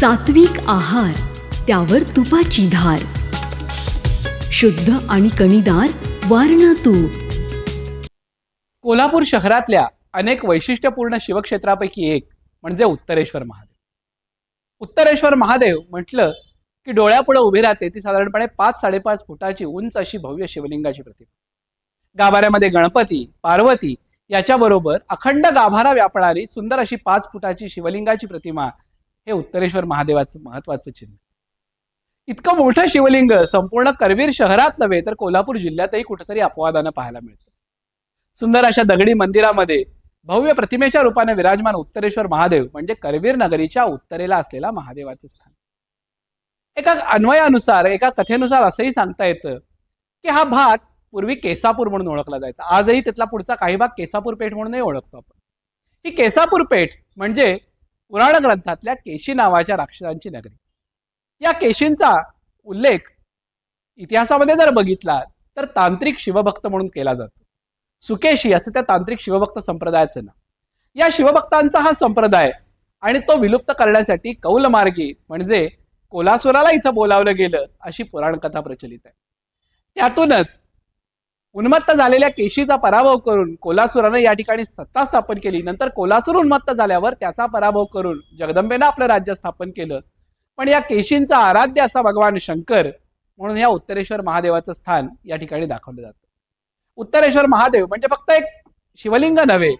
सात्विक आहार त्यावर तुपाची धार. शुद्ध आणि कणीदार वारणा तूप कोल्हापूर शहरातल्या अनेक वैशिष्ट्यपूर्ण शिवक्षेत्रापैकी एक म्हणजे उत्तरेश्वर महादेव. उत्तरेश्वर महादेव म्हटलं की डोळ्यापुढे उभी राहते ती साधारणपणे पाच साडेपाच फुटाची उंच अशी भव्य शिवलिंगाची प्रतिमा. गाभाऱ्यामध्ये गणपती पार्वती याच्याबरोबर अखंड गाभारा व्यापणारी सुंदर अशी पाच फुटाची शिवलिंगाची प्रतिमा हे उत्तरेश्वर महादेवाचं महत्वाचं चिन्ह. इतकं मोठं शिवलिंग संपूर्ण करवीर शहरात नव्हे तर कोल्हापूर जिल्ह्यातही कुठेतरी अपवादानं पाहायला मिळतं. सुंदर अशा दगडी मंदिरामध्ये भव्य प्रतिमेच्या रूपाने विराजमान उत्तरेश्वर महादेव म्हणजे करवीर नगरीच्या उत्तरेला असलेला महादेवाचं स्थान. एका अन्वयानुसार एका कथेनुसार असंही सांगता येतं की हा भाग पूर्वी केसापूर म्हणून ओळखला जायचा. आजही तिथला पुढचा काही भाग केसापूर पेठ म्हणूनही ओळखतो आपण. ही केसापूर पेठ म्हणजे पुराण ग्रंथातल्या केशी नावाच्या राक्षसांची नगरी. या केशींचा उल्लेख इतिहासामध्ये जर बघितला तर तांत्रिक शिवभक्त म्हणून केला जातो. सुकेशी असं त्या तांत्रिक शिवभक्त संप्रदायाचं नाव. या शिवभक्तांचा हा संप्रदाय आणि तो विलुप्त करण्यासाठी कौलमार्गी म्हणजे कोलासुराला इथं बोलावलं गेलं अशी पुराणकथा प्रचलित आहे. त्यातूनच उन्मत्त झालेल्या केशीचा पराभव करून कोल्हासुरानं या ठिकाणी सत्ता स्थापन केली. नंतर कोल्हासूर उन्मत्त झाल्यावर त्याचा पराभव करून जगदंबेनं आपलं राज्य स्थापन केलं. पण या केशींचा आराध्य असा भगवान शंकर म्हणून या उत्तरेश्वर महादेवाचं स्थान या ठिकाणी दाखवलं जातं. उत्तरेश्वर महादेव म्हणजे फक्त एक शिवलिंग नव्हे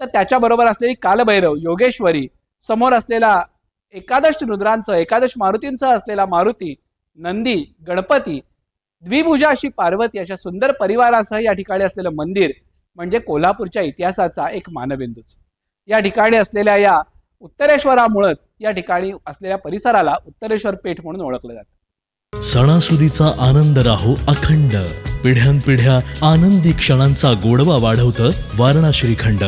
तर त्याच्याबरोबर असलेली कालभैरव योगेश्वरी समोर असलेला एकादश रुद्रांचं एकादश मारुतींसह असलेला मारुती नंदी गणपती द्विभुजा अशी पार्वती अशा सुंदर परिवारासह या ठिकाणी असलेलं मंदिर म्हणजे कोल्हापूरच्या इतिहासाचा एक मानबिंदूच. या ठिकाणी असलेल्या या उत्तरेश्वरामुळंच या ठिकाणी असलेल्या परिसराला उत्तरेश्वर पेठ म्हणून ओळखलं जातं. सणासुदीचा आनंद राहो अखंड. पिढ्यानपिढ्या आनंदी क्षणांचा गोडवा वाढवतं वारणा श्रीखंड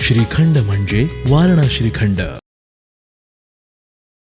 श्रीखंड म्हणजे वारणा श्रीखंड